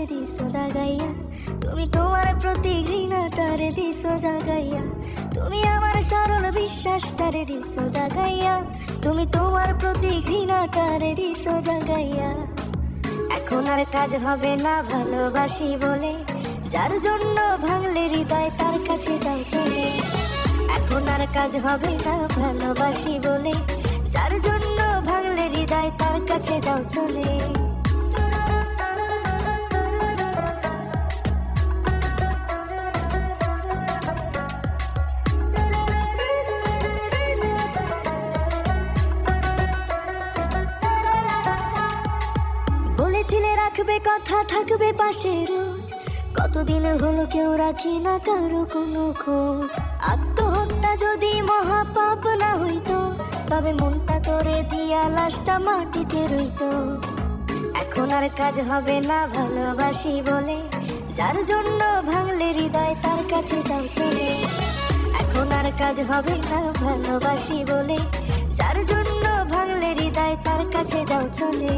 বিশ্বাসটারে দিছো দাগাইয়া তুমি তোমার প্রতি ঘৃণাটারে দিছো জাগাইয়া, তুমি আমার সরল বিশ্বাসটারে দিছো দাগাইয়া তুমি তোমার প্রতি ঘৃণাটারে দিছো জাগাইয়া। এখন আর কাজ হবে না ভালোবাসি বলে, যার জন্য ভাঙলে হৃদয় তার কাছে যাও চলে। এখন আর কাজ হবে না ভালোবাসি বলে, যার জন্য ভাঙলে হৃদয় তার কাছে যাও চলে। রাখবে কথা, থাকবে পাশে রোজ। কতদিন হলো কেউ রাখি না কারও কোনো খোঁজ। আত্মহত্যা যদি মহাপাপ না হইতো, তবে মনটা করে দিয়া লাশটা মাটিতে রইতো। এখন আর কাজ হবে না ভালোবাসি বলে, যার জন্য ভাঙলে হৃদয় তার কাছে যাও চলে। এখন আর কাজ হবে না ভালোবাসি বলে, যার জন্য ভাঙলে হৃদয় তার কাছে যাও চলে।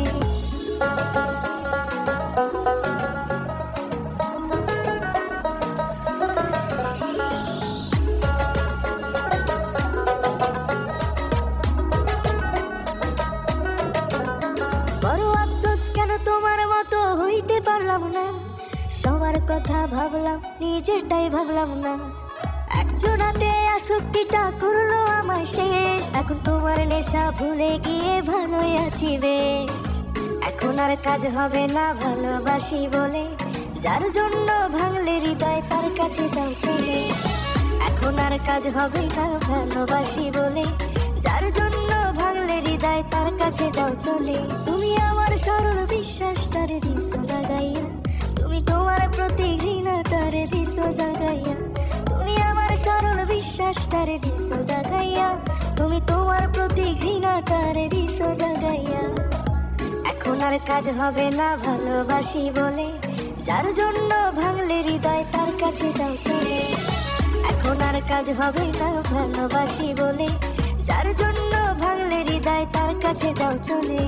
কথা ভাবলাম, নিজেরটাই ভাবলাম না। একজনাতে আসক্তিটা করল আমার শেষ। এখন তোমার নেশা ভুলে গিয়ে ভালোই আছি বেশ। এখন আর কাজ হবে না ভালোবাসি বলে, যার জন্য ভাঙলে হৃদয় তার কাছে যাও চলে। এখন আর কাজ হবে না ভালোবাসি বলে, যার জন্য ভাঙলে হৃদয় তার কাছে যাও চলে। তুমি আমার সরল বিশ্বাসটারে দিছো দিছো জাগাইয়া। তুমি আমার সরল বিশ্বাসটারে দিছো দাগাইয়া তুমি তোমার প্রতি ঘৃণাটারে দিছো জাগাইয়া। এখন আর কাজ হবে না ভালোবাসি বলে। যার জন্য ভাঙলে হৃদয় তার কাছে যাও চলে। এখন আর কাজ হবে না ভালোবাসি বলে। যার জন্য ভাঙলে হৃদয় তার কাছে যাও চলে।